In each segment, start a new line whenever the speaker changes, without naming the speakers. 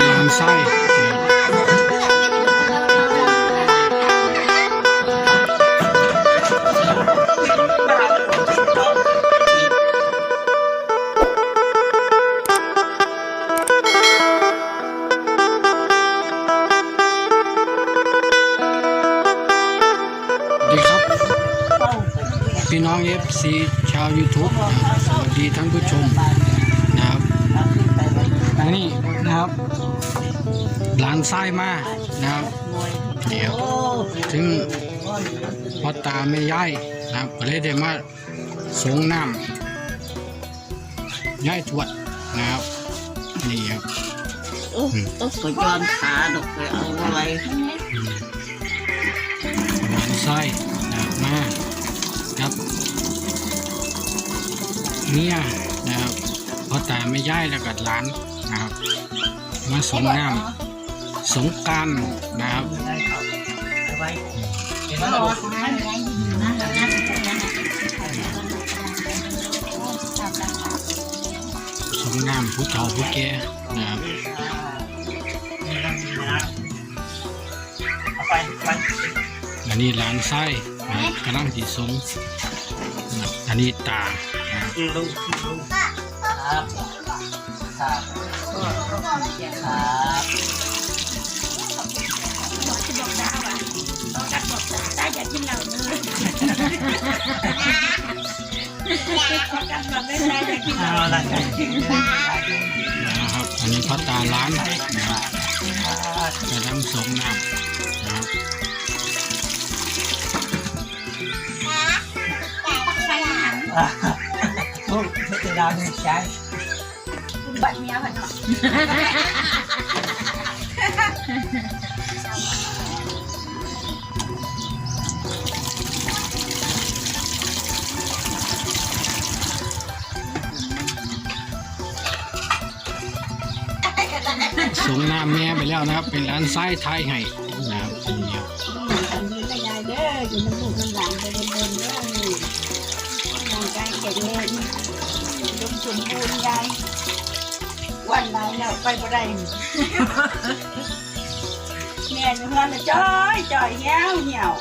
นลำไส้พี่น้องเอฟซีชาว YouTube นะครับสวัสดีท่านผู้ชมนะครับอันนี้นะครับ ลานไส้มานะครับเดี๋ยวถึงพ่อตาไม่ย้ายนะครับก็เลยได้มาสงน้ำย้ายทวดนะครับนี่ครับ
โอ้โอ้ก็ย้อนขาดอกไปเอาไว้
หลานไส้นะครับมาครับเนี่ยนะครับพ่อตาไม่ย้ายแล้วก็หลานนะครับมาสงน้ำ สงการนะครับสงน้ำผู้เฒ่าผู้แก่นะครับอันนี้หลานไส้นะกำลังจีสงอันนี้ตาครับ
ลุงลุงครับ เอาละกัน
นะครับอันนี้พ่อตาล้านนะครับกำลังสงน้ำนะครับ
ลูกจะดาวในใจ
สงน้ำแม่ไปแล้วนะครับ เป็นหลานไส้ไทยให้นะครับอันนี้ครับ
อันนี้ละยายเด้ออยู่น้ำลูกน้ำหนไปเรายวันไปบ่ได้แม่อยู่เฮือนน่ะจ้อยจ้อยเหี่ยวเหี่ยว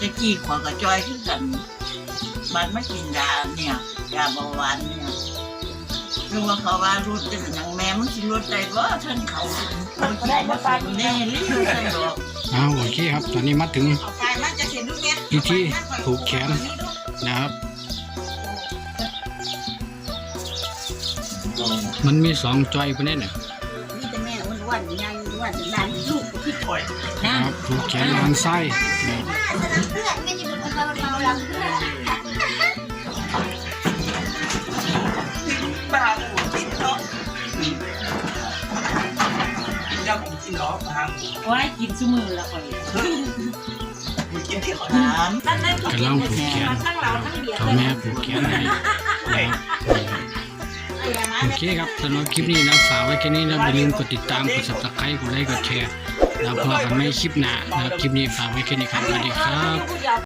ตะกี้ขอยก็จอยขึ้นกันบัดไม่กินยาเนี่ยยาเบาหวานเนี่ย คือว่าเขาว่ารุดจะหนังแม่มันสิรุดได้บ่ท่านเขาคนกินมาปานแน่ลิ้นใส่ดอก
เอาโอเคครับ ตอนนี้มาถึงพิธีผูกแขนนะครับ มันมีสองจอยประเด็นน่ะ
มีแต่แม่อ้วนๆยายอ้วนหลานลูกก็คิด
โอ้ย
นะครับผูกแขนหลานไส้นะครับ
กินเนาะนะครับ
ไว้กินซุมือละข่อย
ผมกินที่ขอ
ถาม
กำลังผูกแขนพ่อแม่ผูกแขนให้โอเคครับสำหรับคลิปนี้นะฝากไว้แค่นี้นะอย่าลืมกดติดตามกด subscribe กดไลค์กดแชร์แล้วพอกันไม่คลิปหน้านะคลิปนี้ฝากไว้แค่นี้ครับสวัสดีครับ